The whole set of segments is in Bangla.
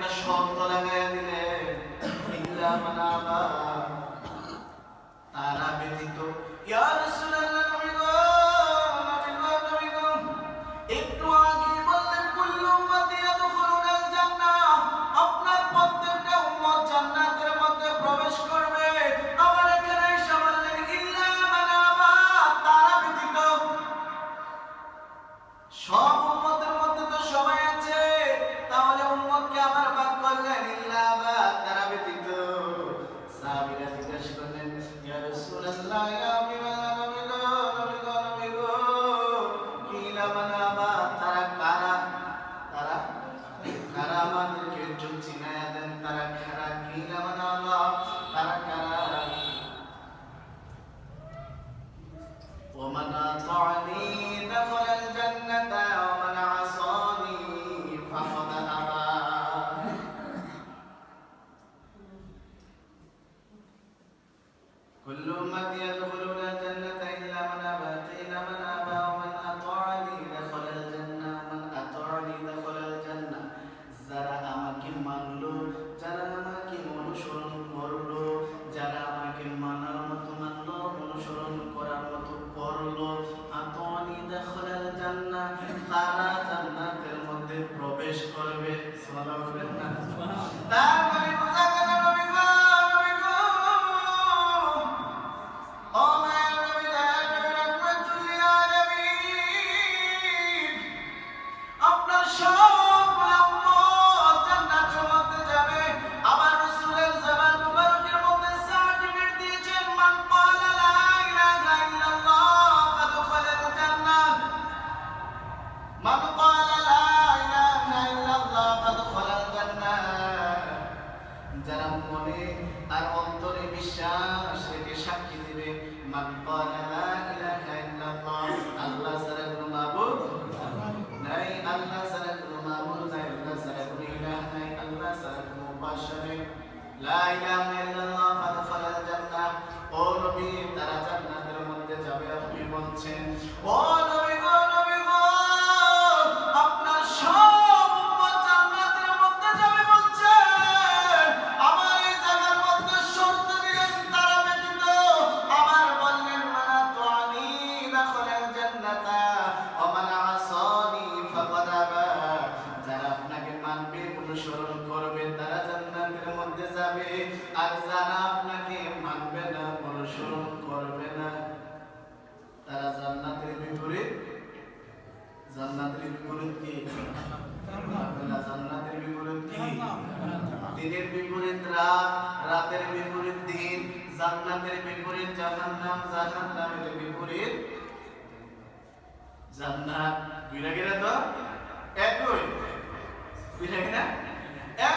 একটা শর্ত লাগাই দিলেন ইল্লা মানাবা। তারা ব্যতীত ইয়া আমাদেরকে একজন চিনায়া দেন তারা খারাপ কিনা আমাদের লা ইলাহা ইল্লাল্লাহ ফাদখালাল জান্নাহ তারা জান্নাতের মধ্যে যাবে আপনি বলছেন ও জান্নাত। দুইটা কিনা তো? একই। দুইটা কিনা এক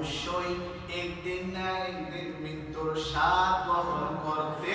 অবশ্যই একদিন না একদিন মৃত্যুর স্বাদ বহন করতে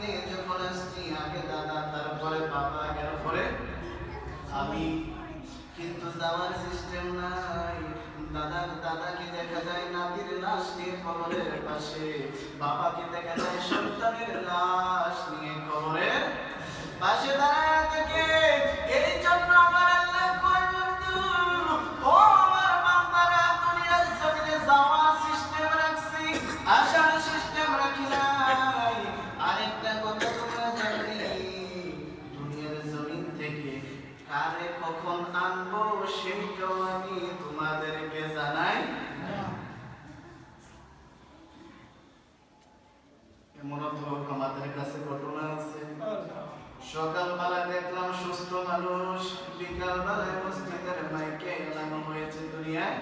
নিয়ে যখন আসছি, আগে দাদা, তারপরে বাবা এরপরে আমি কিন্তু যাওয়ার সিস্টেম নাই। দাদা, দাদাকে দেখা যায় নাতির লাশ নিয়ে কবরের পাশে। বাবাকে দেখা যায় সন্তানের লাশ নিয়ে কবরের পাশে। দাঁড়ায় থেকে। এই জন্য আমার কারে কখন আনব সেটাও আমি তোমাদেরকে জানাই আমাদের কাছে ঘটনা আছে। সকালবেলা দেখলাম সুস্থ মানুষ, বিকালবেলায় মসজিদের মাইকে এলানো হয়েছে দুনিয়ায়।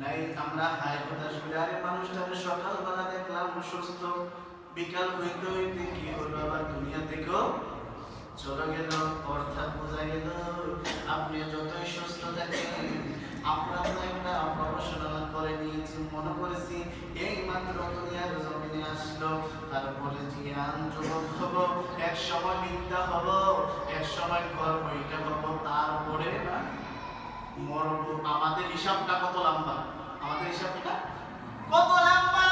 নাই, আমরা হায় হতাশ করি আরে মানুষটাকে সকালবেলা দেখলাম সুস্থ, বিকাল হইতে হইতে কি হলো আবার দুনিয়া থেকেও চলে গেল, অর্থাৎ বোঝা গেল আপনি যতই সুস্থ তারপরে এক সময় এক সময় তারপরে না আমাদের হিসাবটা কত লম্বা? আমাদের হিসাবটা কত লম্বা?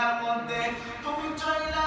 দুনিয়ার মধ্যে তুমি চাইলে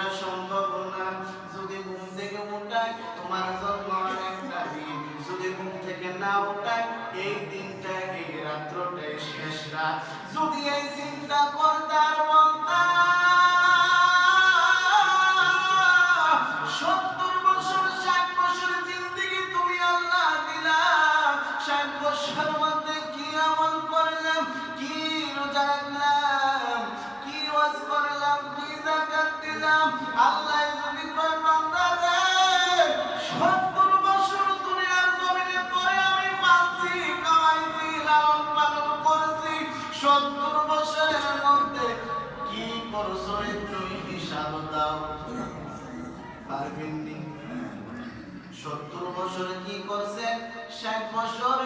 ওঠা সম্ভব না। যদি ঘুম থেকে ওঠায় তোমার জন্য একটা দিন। যদি ঘুম থেকে না উঠায়, এই দিনটা এই রাত্রটাই শেষ রাত। যদি এই চিন্তা করতার বলতাম ষাট বছর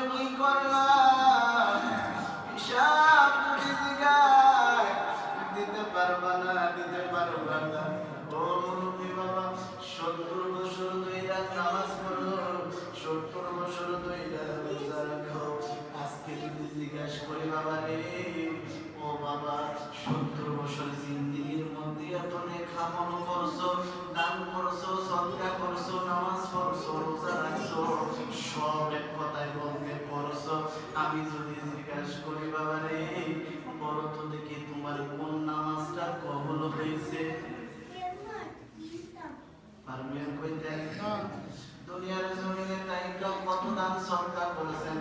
পড়ো দেখি তোমার কোন নামাজটা কবল হয়েছে? পারবেন কই দেখো হ্যাঁ। দুনিয়ার জমিনে তাই কত দাম সরকার করেছেন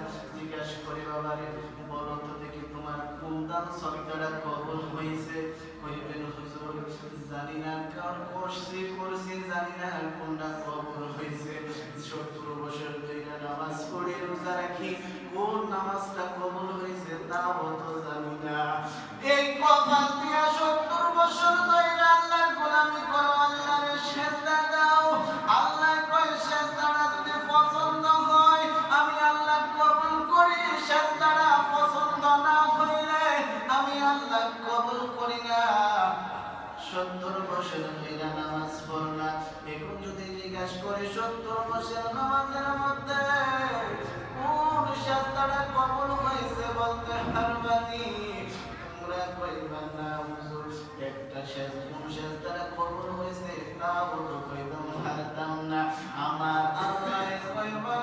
সত্তর বছর ধরে নামাজ পড়লা, এখন যদি জিজ্ঞাসা করে, সত্তর বছর নামাজের মধ্যে কবল হয়েছে বলতে পারবানি তোমরা কইবা না, হুজুর, একটা শেষ কোন কবল হয়েছে তা তো না। আমার আল্লাহ কইবা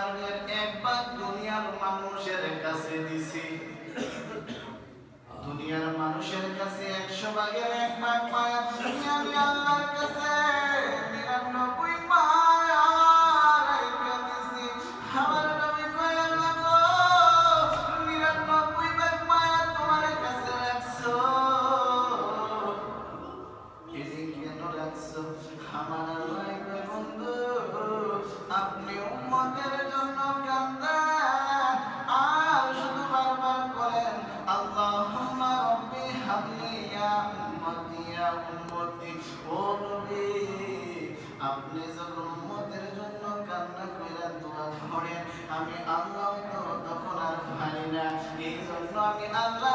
কোরআনের এক ভাগ দুনিয়ার মানুষের কাছে দিছি। দুনিয়ার মানুষের কাছে একশো ভাগের এক ভাগ পায় ও আপনি যখন উন্মতের জন্য কান্না করেন, আমি আল্লাহ তখন আর পারি না। এই জন্য আমি আল্লাহ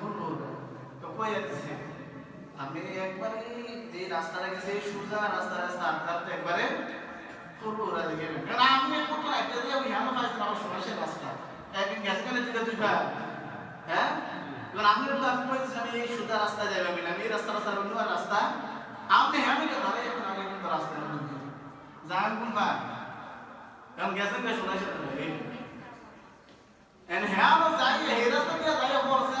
কই যাচ্ছে আমি একবারে যে রাস্তাটা গেছে, সোজা রাস্তা রাস্তা আটকে আটকে একবারে করব ওরা দিকে কারণ আমি কোথাও একটা দিয়ে ওই হ্যাঁ পাইছি আমার সমাজের রাস্তা। একদিন গেছে কেন দিকে তুই হ্যাঁ? এবার আমি তো আমি বলছি আমি এই সোজা রাস্তা যাবে আমি না এই রাস্তা রাস্তা অন্য রাস্তা। আপনি হ্যাঁ আমি ধরে এখন আমি কিন্তু রাস্তা যান কোন ভাই এখন গেছেন কে শোনাইছে এন হ্যাঁ আমার যাই, এই রাস্তা দিয়ে যাই পড়ছে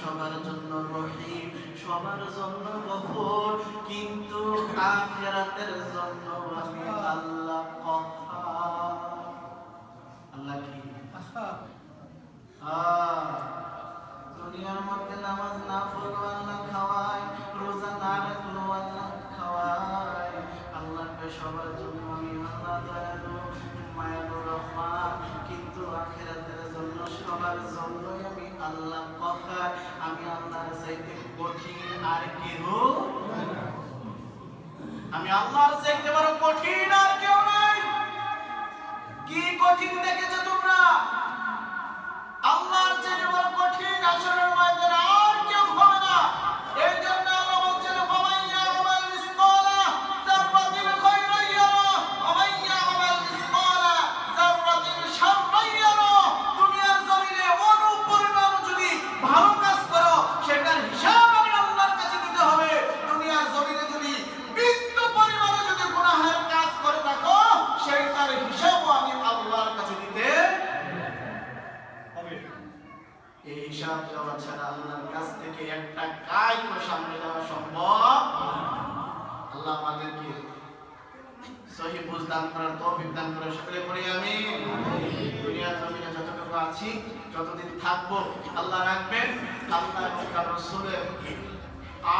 সবার জন্য রহিম, সবার জন্য গফুর, কিন্তু আখিরাতের জন্য আমি আল্লাহ আল্লাহ কি? দুনিয়ার মধ্যে নামাজ না পড়ল আল্লাহ খাওয়ায়। রোজা না রাখল আল্লাহ খাওয়ায়। আল্লাহকে সবার জন্য আমি আল্লাহ দয়ালু রহমান আখেরাতের জন্য সবার জন্যই আমি আল্লাহ কহার আমি আল্লাহর চাইতে কঠিন আর কেহ আমি আল্লাহর চাইতে বড় কঠিন আর কেউ নাই। কি কঠিন দেখেছ তোমরা? আল্লাহর চাইতে বড় কঠিন আসরের হিসাব দেওয়া ছাড়া আল্লাহর কাছ থেকে একটা কাজও সামনে দেওয়া সম্ভব আল্লাহ আমাদেরকে সহি বুঝ দান করার তৌফিক দান করে সকলে পড়ি আমি দুনিয়ার জমিনে যতটুকু আছি, যতদিন থাকব, আল্লাহ রাখবেন। আল্লাহ এবং তার রাসূলের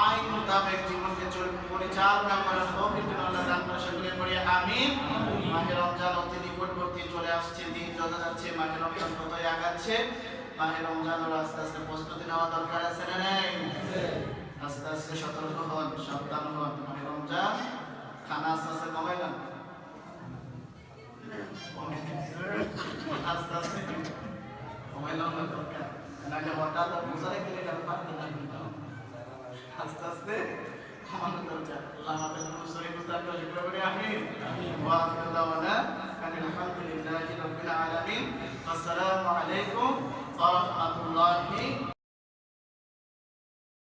আইন মোতাবেক জীবনকে পরিচালনা করার তৌফিক যেন আল্লাহ দান করে সকলে পড়ি আমিন। মাহে রমজান অতি নিকটবর্তী চলে আসছে, দিন যত যাচ্ছে, মাহে রমজান ততই আগাচ্ছে। মাহে রমজানের আস্তে আস্তে প্রস্তুতি নেওয়া দরকার আছে না নেই? আস্তে আস্তে সতর্ক হন, সাবধান হন। মাহে রমজান, খানা আস্তে আস্তে কমাই না আস্তে আস্তে কমাই না দরকার। নাহলে হঠাৎ বুঝারে গেলে এটা পারতে না আস্তে আস্তে কমানো দরকার। আল্লাহ আমাদের মুসলিম মুস্তাক করে আমিন। ওয়া আখিরু দাওয়ানা আনিল হামদুলিল্লাহি রাব্বিল আলামিন। আসসালামু আলাইকুম ওয়া রাহমাতুল্লাহি